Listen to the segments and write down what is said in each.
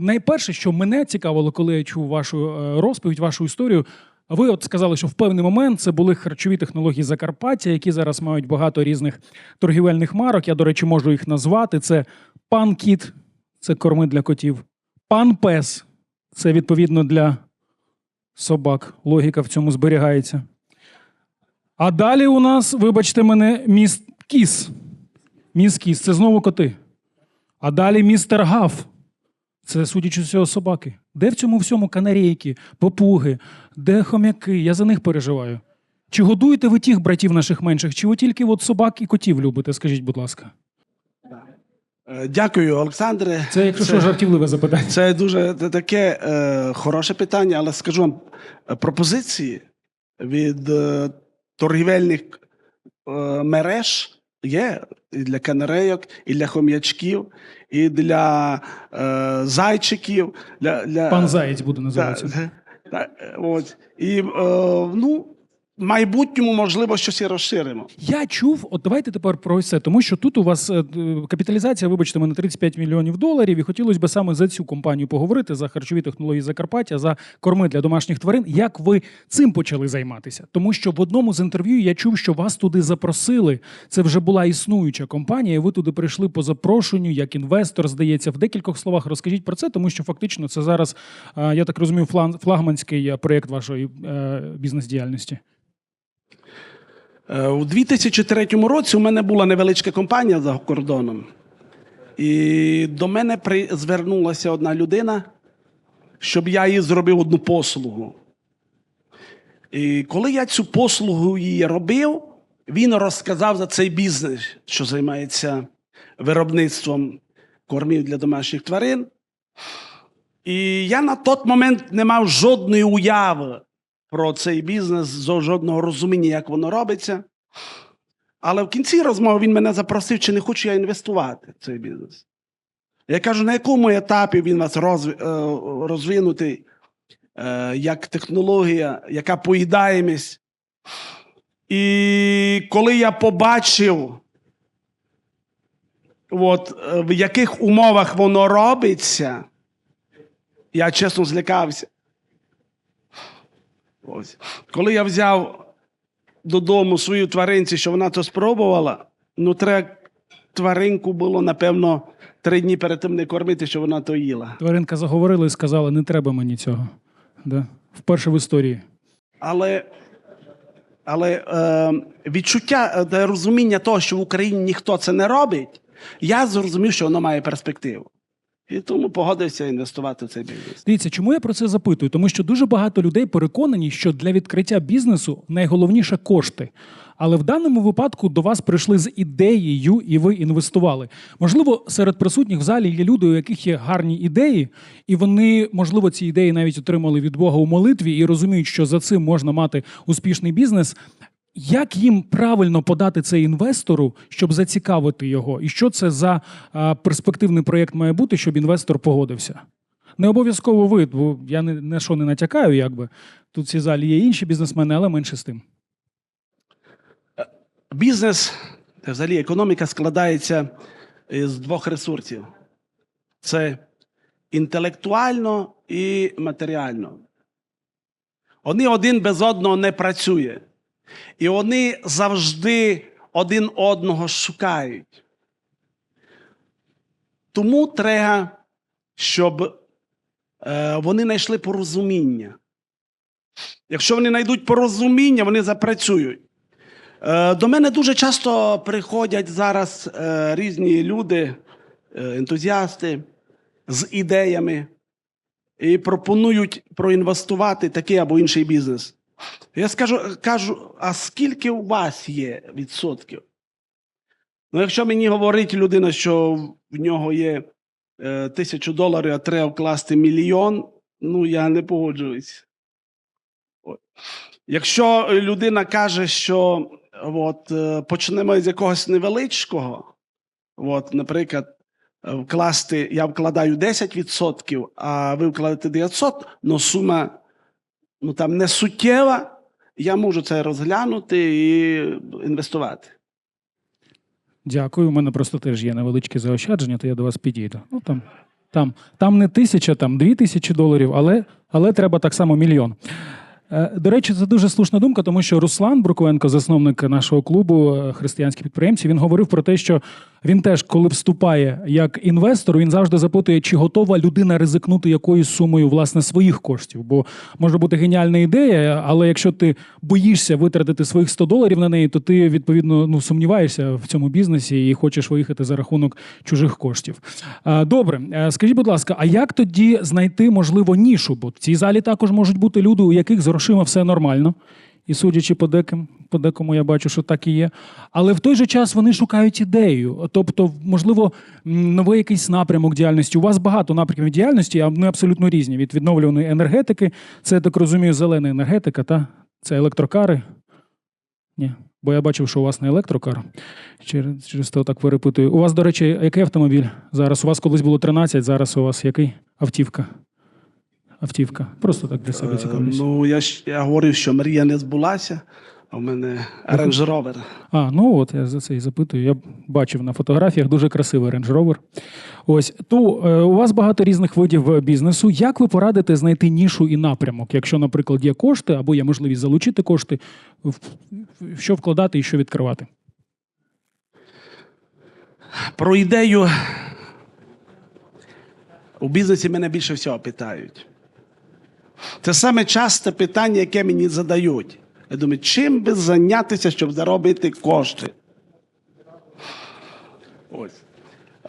найперше, що мене цікавило, коли я чув вашу е, розповідь, вашу історію. Ви от сказали, що в певний момент це були харчові технології Закарпаття, які зараз мають багато різних торгівельних марок. Я, до речі, можу їх назвати. Це пан кіт, це корми для котів, пан пес, це відповідно для собак. Логіка в цьому зберігається. А далі у нас, вибачте мене, міст кіс. Міс кіс це знову коти. А далі містер Гав. Це, судячи з цього, собаки. Де в цьому всьому канарейки, попуги, де хомяки? Я за них переживаю. Чи годуєте ви тих братів наших менших, чи ви тільки от собак і котів любите? Скажіть, будь ласка. Е, Дякую, Олександре. Це, якщо що, жартівливе запитання. Це дуже таке е, хороше питання, але скажу вам, е, пропозиції від е, торгівельних е, мереж є і для канарейок, і для хом'ячків, і для е, зайчиків. Для, для, Пан Заєць буде Да, називатися. да, е, от. І е, ну, майбутньому, можливо, щось і розширимо. Я чув, от давайте тепер про це, тому що тут у вас е, капіталізація, вибачте мене, 35 мільйонів доларів, і хотілося б саме за цю компанію поговорити, за харчові технології Закарпаття, за корми для домашніх тварин. Як ви цим почали займатися? Тому що в одному з інтерв'ю я чув, що вас туди запросили. Це вже була існуюча компанія, і ви туди прийшли по запрошенню, як інвестор, здається. В декількох словах розкажіть про це, тому що фактично це зараз, е, я так розумію, флагманський е, проєкт вашої бізнес-діяльності. Е, У 2003 році у мене була невеличка компанія за кордоном. І до мене звернулася одна людина, щоб я їй зробив одну послугу. І коли я цю послугу їй робив, він розказав за цей бізнес, що займається виробництвом кормів для домашніх тварин. І я на той момент не мав жодної уяви про цей бізнес, зо- жодного розуміння, як воно робиться. Але в кінці розмови він мене запросив, чи не хочу я інвестувати в цей бізнес. Я кажу, на якому етапі він вас розв... е, розвинутий, е, як технологія, яка поїдаємість. І коли я побачив, от, е, в яких умовах воно робиться, я чесно злякався. Ось. Коли я взяв додому свою тваринці, що вона то спробувала, ну треба тваринку було, напевно, три дні перед тим не кормити, що вона то їла. Тваринка заговорила і сказала: не треба мені цього. Да? Вперше в історії. Але, але е, відчуття е, розуміння того, що в Україні ніхто це не робить, я зрозумів, що воно має перспективу. І тому погодився інвестувати в цей бізнес. Дивіться, чому я про це запитую? Тому що дуже багато людей переконані, що для відкриття бізнесу найголовніше кошти. Але в даному випадку до вас прийшли з ідеєю, і ви інвестували. Можливо, серед присутніх в залі є люди, у яких є гарні ідеї, і вони, можливо, ці ідеї навіть отримали від Бога у молитві і розуміють, що за цим можна мати успішний бізнес. Як їм правильно подати це інвестору, щоб зацікавити його? І що це за перспективний проєкт має бути, щоб інвестор погодився? Не обов'язково ви, бо я не, не що не натякаю, якби тут в цій залі є інші бізнесмени, але менше з тим. Бізнес, та взагалі економіка складається з двох ресурсів: це інтелектуально і матеріально. Вони один без одного не працює. І вони завжди один одного шукають. Тому треба, щоб е, вони знайшли порозуміння. Якщо вони знайдуть порозуміння, вони запрацюють. Е, До мене дуже часто приходять зараз е, різні люди, ентузіасти з ідеями і пропонують проінвестувати такий або інший бізнес. Я скажу, кажу, а скільки у вас є відсотків? Ну, якщо мені говорить людина, що в нього є е, тисячу доларів, а треба вкласти мільйон, ну я не погоджуюсь. Якщо людина каже, що от, е, почнемо з якогось невеличкого, от, наприклад, вкласти, я вкладаю 10%, а ви вкладете 900, але сума ну, там не суттєва, я можу це розглянути і інвестувати. Дякую. У мене просто теж є невеличке заощадження, то я до вас підійду. Ну там Там, там не тисяча, там дві тисячі доларів, але, але треба так само мільйон. Е, До речі, це дуже слушна думка, тому що Руслан Бруковенко, засновник нашого клубу е, християнські підприємці, він говорив про те, що він теж, коли вступає як інвестор, він завжди запитує, чи готова людина ризикнути якоюсь сумою власне своїх коштів. Бо може бути геніальна ідея, але якщо ти боїшся витратити своїх 100 доларів на неї, то ти відповідно ну сумніваєшся в цьому бізнесі і хочеш виїхати за рахунок чужих коштів. Добре, Е, скажіть, будь ласка, а як тоді знайти можливо нішу? Бо в цій залі також можуть бути люди, у яких з грошима все нормально. І судячи по деким, по декому, я бачу, що так і є. Але в той же час вони шукають ідею. Тобто, можливо, новий якийсь напрямок діяльності. У вас багато напрямків діяльності, а вони абсолютно різні. Від відновлюваної енергетики, це я так розумію, зелена енергетика, та? це електрокари. Ні. Бо я бачив, що у вас не електрокар. Через, через то так перепитую. У вас, до речі, який автомобіль? Зараз у вас колись було 13, зараз у вас який? Автівка. Автівка. Просто так для себе Е, цікавлюсь. Ну, я, ж- я говорив, що мрія не збулася, а в мене Range Rover. А, ну от я за це і запитую. Я бачив на фотографіях дуже красивий Range Rover. Ось то е, у вас багато різних видів е, бізнесу. Як ви порадите знайти нішу і напрямок, якщо, наприклад, є кошти або є можливість залучити кошти, що вкладати і що відкривати? Про ідею у бізнесі мене більше всього питають. Це саме часте питання, яке мені задають. Я думаю, чим би зайнятися, щоб заробити кошти? Ось.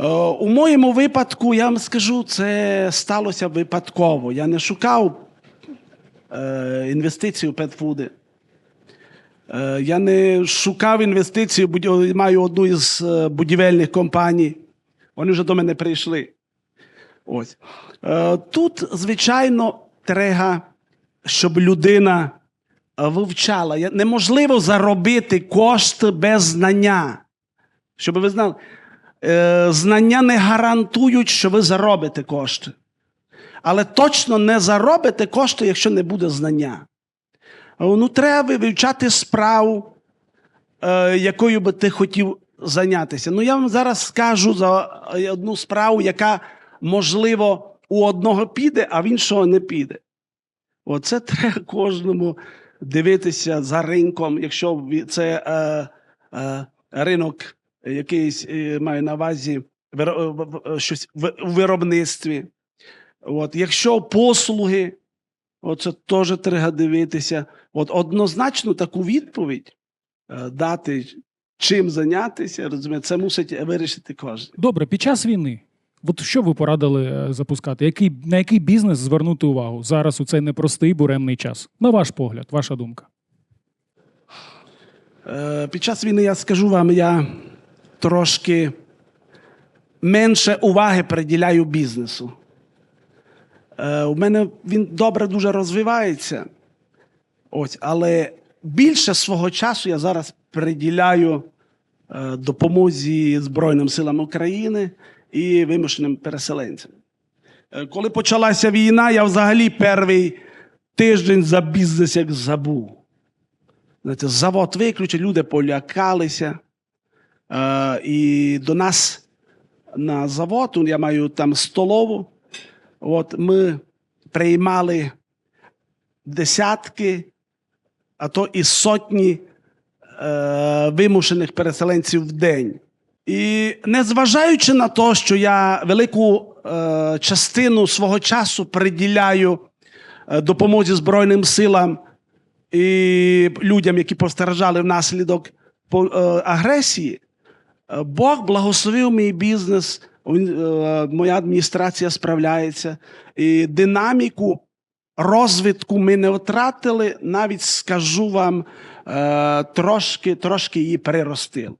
Е, у моєму випадку, я вам скажу, це сталося випадково. Я не шукав е, інвестицій у петфуди. Е, Я не шукав інвестицій, маю одну із е, будівельних компаній. Вони вже до мене прийшли. Ось. Е, Тут, звичайно, треба, щоб людина е, вивчала. Неможливо заробити кошти без знання. Щоб ви знали, е, знання не гарантують, що ви заробите кошти. Але точно не заробите кошти, якщо не буде знання. Ну, треба вивчати справу, е, якою би ти хотів зайнятися. Ну, я вам зараз скажу за е, одну справу, яка, можливо, у одного піде, а в іншого не піде. Оце треба кожному дивитися за ринком, якщо це е, е, ринок якийсь е, має на увазі щось в- виробництві. От, якщо послуги, Оце теж треба дивитися. От однозначно таку відповідь е, дати, чим зайнятися, розумієте, це мусить вирішити кожен. Добре, під час війни. От що ви порадили е, запускати? Який, на який бізнес звернути увагу зараз у цей непростий буремний час? На ваш погляд, ваша думка. Е, Під час війни я скажу вам, я трошки менше уваги приділяю бізнесу. Е, У мене він добре дуже розвивається. Ось, але більше свого часу я зараз приділяю допомозі Збройним силам України і вимушеним переселенцям. Е, Коли почалася війна, я взагалі перший тиждень за бізнес як забув. Знаєте, завод виключить, люди полякалися. Е, і до нас на завод, я маю там столову. От ми приймали десятки, а то і сотні е, вимушених переселенців в день. І незважаючи на те, що я велику е, частину свого часу приділяю е, допомозі Збройним силам і людям, які постраждали внаслідок е, агресії, е, Бог благословив мій бізнес, моя адміністрація справляється. І динаміку розвитку ми не втратили, навіть скажу вам, трошки, трошки її переростили.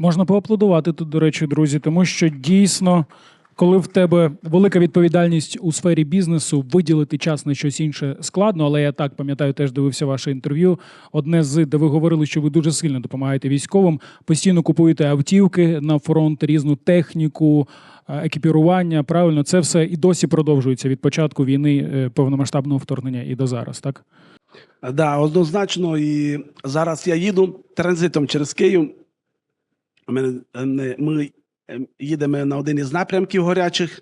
Можна поаплодувати тут, до речі, друзі, тому що дійсно, коли в тебе велика відповідальність у сфері бізнесу, виділити час на щось інше складно. Але я так пам'ятаю, теж дивився ваше інтерв'ю. Одне з де ви говорили, що ви дуже сильно допомагаєте військовим, постійно купуєте автівки на фронт, різну техніку, е, екіпірування. Правильно, це все і досі продовжується від початку війни е, повномасштабного вторгнення і до зараз, так? Да, однозначно. І зараз я їду транзитом через Київ. У мене е, ми Ем, Їдемо на один із напрямків горячих.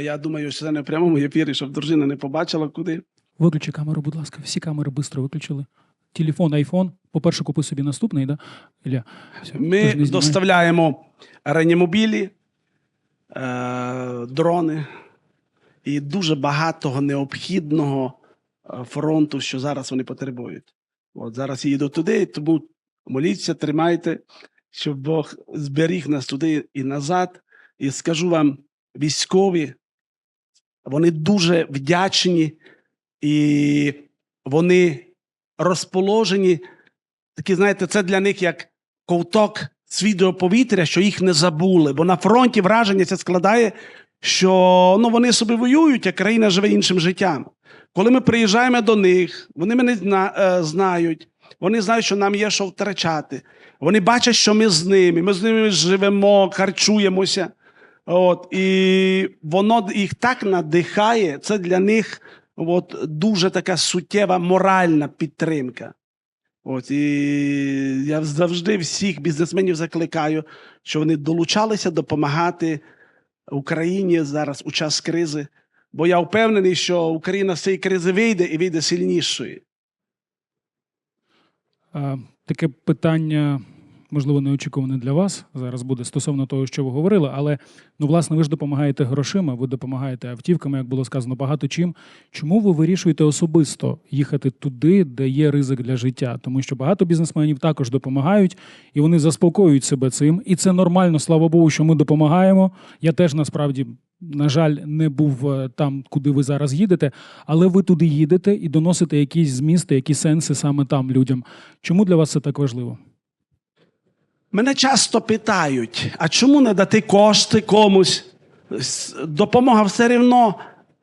Я думаю, що це не в прямому ефірі, щоб дружина не побачила куди. Виключи камеру, будь ласка. Всі камери швидко виключили. Телефон, айфон. По-перше, купи собі наступний, да? Ілля, все, Ми доставляємо реанімобілі, е, дрони і дуже багатого необхідного е, фронту, що зараз вони потребують. От зараз їду туди, тому моліться, тримайте, щоб Бог зберіг нас туди і назад. І скажу вам, військові, вони дуже вдячні і вони розположені. Такі, знаєте, це для них як ковток свіжого повітря, що їх не забули. Бо на фронті враження це складає, що ну, вони собі воюють, а країна живе іншим життям. Коли ми приїжджаємо до них, вони мене е, знають, вони знають, що нам є що втрачати. Вони бачать, що ми з ними, ми з ними живемо, харчуємося. От, і воно їх так надихає, це для них от, дуже така суттєва моральна підтримка. От, і я завжди всіх бізнесменів закликаю, що вони долучалися допомагати Україні зараз у час кризи. Бо я впевнений, що Україна з цієї кризи вийде і вийде сильнішою. Таке питання, можливо, неочікуване для вас зараз буде стосовно того, що ви говорили, але ну, власне, ви ж допомагаєте грошима, ви допомагаєте автівками, як було сказано, багато чим. Чому ви вирішуєте особисто їхати туди, де є ризик для життя? Тому що багато бізнесменів також допомагають, і вони заспокоюють себе цим. І це нормально, слава Богу, що ми допомагаємо. Я теж насправді. На жаль, не був е, там, куди ви зараз їдете, але ви туди їдете і доносите якісь змісти, які сенси саме там людям. Чому для вас це так важливо? Мене часто питають: а чому не дати кошти комусь? Допомога все рівно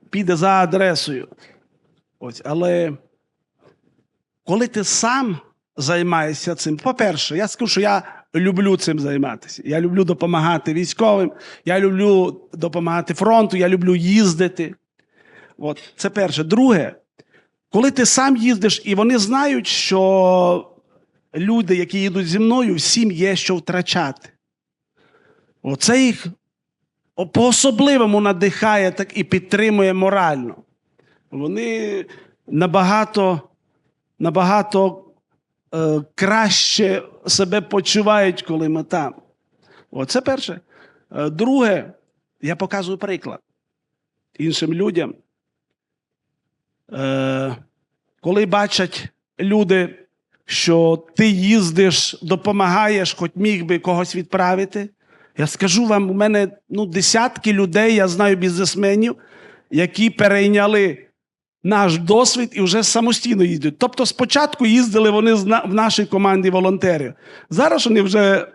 піде за адресою. Ось, але коли ти сам займаєшся цим, по-перше, я скажу, що я люблю цим займатися. Я люблю допомагати військовим, я люблю допомагати фронту, я люблю їздити. От, це перше. Друге, коли ти сам їздиш, і вони знають, що люди, які їдуть зі мною, всім є що втрачати. Оце їх по-особливому надихає так і підтримує морально. Вони набагато, набагато е, краще себе почувають, коли ми там. Оце перше. Е, друге, я показую приклад іншим людям. Е, коли бачать люди, що ти їздиш, допомагаєш, хоч міг би когось відправити. Я скажу вам, у мене ну, десятки людей, я знаю бізнесменів, які перейняли наш досвід і вже самостійно їздять. Тобто спочатку їздили вони в нашій команді волонтерів. Зараз вони вже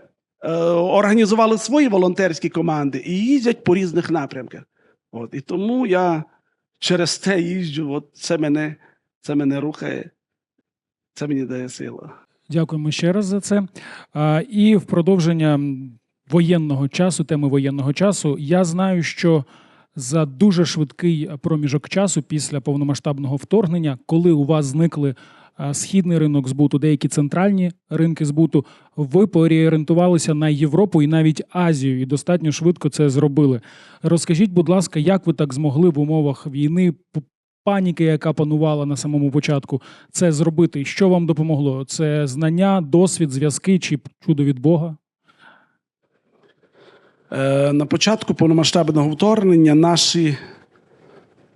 е, організували свої волонтерські команди і їздять по різних напрямках. От, і тому я через це їжджу, от це мене, це мене рухає, це мені дає силу. Дякуємо ще раз за це. І в продовження воєнного часу, теми воєнного часу, я знаю, що за дуже швидкий проміжок часу після повномасштабного вторгнення, коли у вас зникли східний ринок збуту, деякі центральні ринки збуту, ви переорієнтувалися на Європу і навіть Азію, і достатньо швидко це зробили. Розкажіть, будь ласка, як ви так змогли в умовах війни, паніки, яка панувала на самому початку, це зробити? Що вам допомогло? Це знання, досвід, зв'язки чи чудо від Бога? Е, На початку повномасштабного вторгнення наші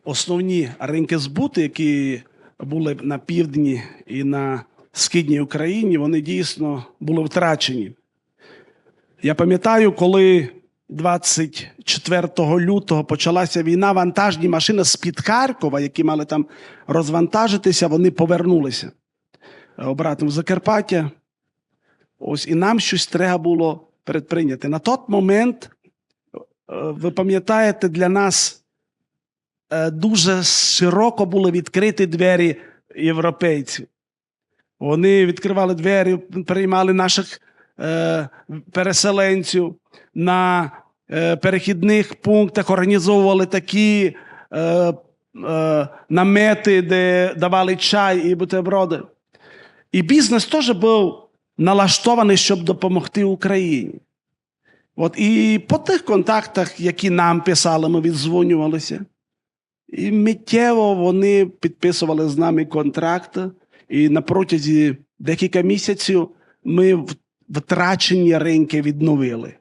основні ринки збуту, які були на півдні і на східній Україні, вони дійсно були втрачені. Я пам'ятаю, коли 24 лютого почалася війна, вантажні машини з-під Харкова, які мали там розвантажитися, вони повернулися е, обратно в Закарпаття. Ось і нам щось треба було предприйняти. На той момент, е, ви пам'ятаєте, для нас е, дуже широко були відкриті двері європейців. Вони відкривали двері, приймали наших переселенців на е, перехідних пунктах, організовували такі е, е, намети, де давали чай і бутерброди. І бізнес теж був налаштований, щоб допомогти Україні. От, і по тих контактах, які нам писали, ми віддзвонювалися. І миттєво вони підписували з нами контракт. І на протязі декілька місяців ми втрачені ринки відновили.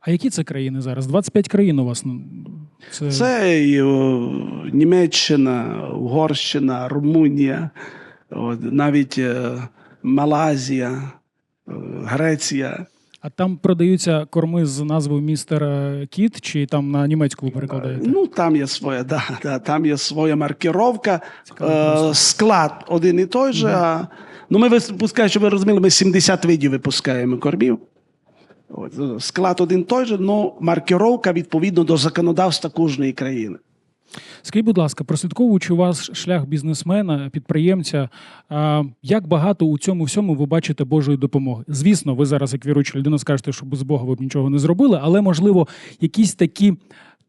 А які це країни зараз? 25 країн у вас. ну, Це... Це і, о, Німеччина, Угорщина, Румунія, от, навіть е, Малайзія, е, Греція. А там продаються корми з назвою містер е, Кіт, чи там на німецьку ви перекладаєте? Ну, там є своя, да, да, там є своя маркировка, Цікаво е, склад один і той же. А, ну, ми випускаємо, щоб ви розуміли, ми 70 видів випускаємо кормів. От, склад один той же, але маркировка відповідно до законодавства кожної країни. Скажіть, будь ласка, прослідковуючи ваш шлях бізнесмена, підприємця, як багато у цьому всьому ви бачите Божої допомоги? Звісно, ви зараз, як віруюча людина, скажете, що без Бога ви б нічого не зробили, але можливо, якісь такі.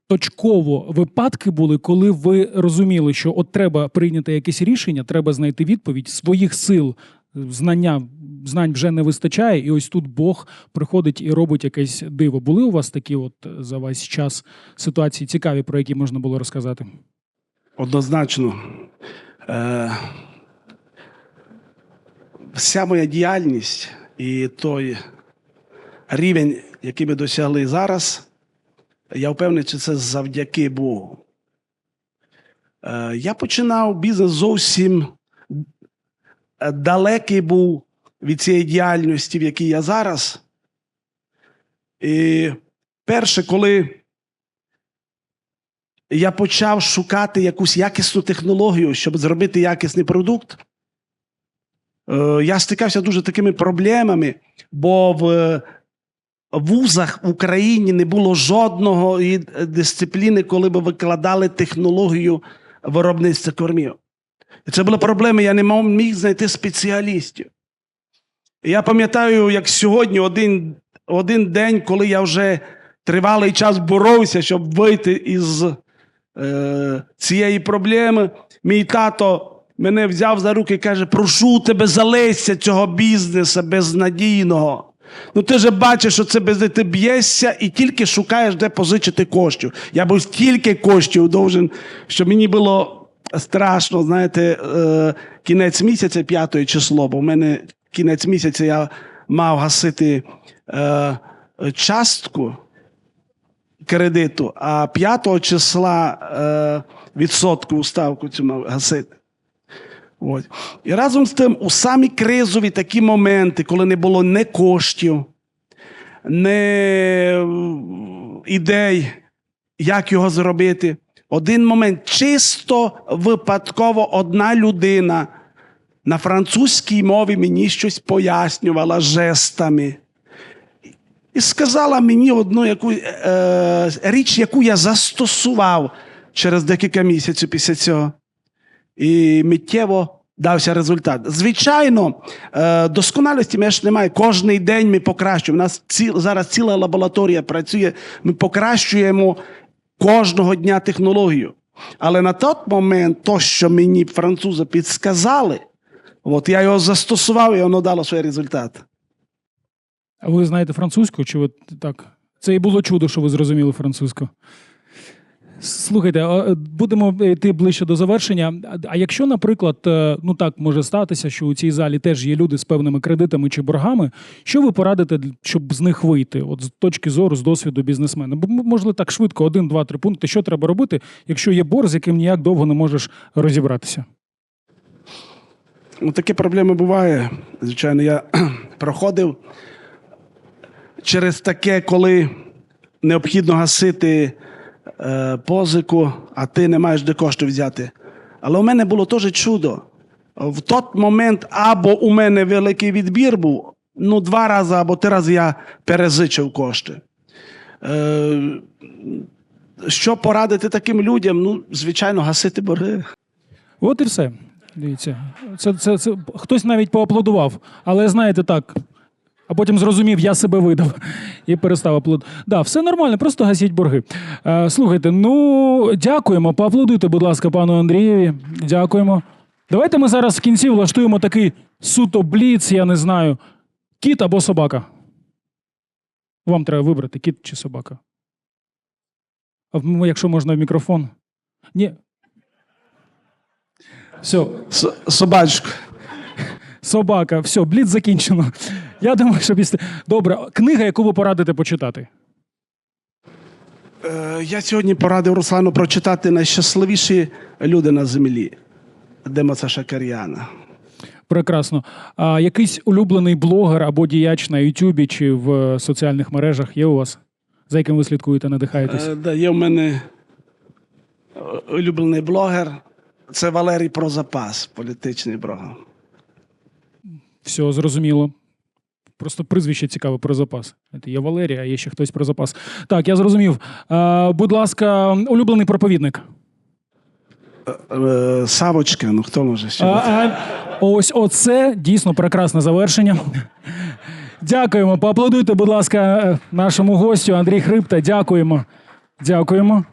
Точково випадки були, коли ви розуміли, що от треба прийняти якесь рішення, треба знайти відповідь своїх сил, знання знань вже не вистачає, і ось тут Бог приходить і робить якесь диво. Були у вас такі, от за весь час ситуації цікаві, про які можна було розказати? Однозначно. Е, вся моя діяльність і той рівень, який ми досягли зараз, я впевнений, що це завдяки Богу. Е, я починав бізнес зовсім е, далекий був від цієї діяльності, в якій я зараз. І перше, коли я почав шукати якусь якісну технологію, щоб зробити якісний продукт. Е, Я стикався дуже такими проблемами, бо в вузах в Україні не було жодного дисципліни, коли б викладали технологію виробництва кормів. І це була проблема, я не міг знайти спеціалістів. Я пам'ятаю, як сьогодні один, один день, коли я вже тривалий час боровся, щоб вийти із е, цієї проблеми. Мій тато мене взяв за руки і каже: прошу тебе, залезься цього бізнесу безнадійного. Ну ти же бачиш, що це без ти б'єшся і тільки шукаєш, де позичити коштів. Я був стільки коштів довжен, що мені було страшно, знаєте, е, кінець місяця, п'ятої число, бо в мене кінець місяця я мав гасити е, частку кредиту, а 5 числа е, відсотку ставку цю мав гасити. От. І разом з тим, у самі кризові такі моменти, коли не було не коштів, не ідей, як його зробити. Один момент чисто випадково одна людина на французькій мові мені щось пояснювала жестами. І сказала мені одну яку, е, річ, яку я застосував через декілька місяців після цього. І миттєво дався результат. Звичайно, е, досконалості меж немає. Кожний день ми покращуємо. У нас ціл, зараз ціла лабораторія працює. Ми покращуємо кожного дня технологію. Але на той момент, то, що мені французи підсказали, от я його застосував, і воно дало свій результат. А ви знаєте французьку? Чи ви так? Це і було чудо, що ви зрозуміли французьку. Слухайте, е, будемо йти ближче до завершення. А- якщо, наприклад, е, ну так може статися, що у цій залі теж є люди з певними кредитами чи боргами, що ви порадите, щоб з них вийти? От з точки зору, з досвіду бізнесмена? Бо можливо так швидко, один, два, три пункти. Що треба робити, якщо є борг, з яким ніяк довго не можеш розібратися? Ну, такі проблеми буває. Звичайно, я проходив через таке, коли необхідно гасити е, позику, а ти не маєш де кошти взяти. Але у мене було теж чудо. В той момент або у мене великий відбір був, ну, два рази або три рази я перезичив кошти. Е, що порадити таким людям? Ну, звичайно, гасити борги. От і все. Дивіться, це, це, це хтось навіть поаплодував, але знаєте так. А потім зрозумів, я себе видав і перестав аплодувати. Да, все нормально, просто гасіть борги. Е, слухайте, ну дякуємо. Поаплодуйте, будь ласка, пану Андрієві. Дякуємо. Давайте ми зараз в кінці влаштуємо такий суто бліц, я не знаю, кіт або собака. Вам треба вибрати кіт чи собака. А якщо можна в мікрофон. Ні. Все, С- собачку. собака, все, бліц закінчено. Я думаю, що після. Добре, книга, яку ви порадите почитати. Е, Я сьогодні порадив Руслану прочитати найщасливіші люди на землі. Демоса Шакаряна. Прекрасно. А якийсь улюблений блогер або діяч на Ютубі чи в е, соціальних мережах є у вас, за яким ви слідкуєте, надихаєтесь? Е, да, Є в мене е, улюблений блогер. Це Валерій Прозапас, політичний блогер. Все зрозуміло. Просто прізвище цікаве про запас. Є Валерія, а є ще хтось про запас. Так, я зрозумів. А, будь ласка, улюблений проповідник. Е, Савочка, ну хто може ще? А, а, ось оце дійсно прекрасне завершення. Дякуємо. Поаплодуйте, будь ласка, нашому гостю Андрій Хрипта. Дякуємо. Дякуємо.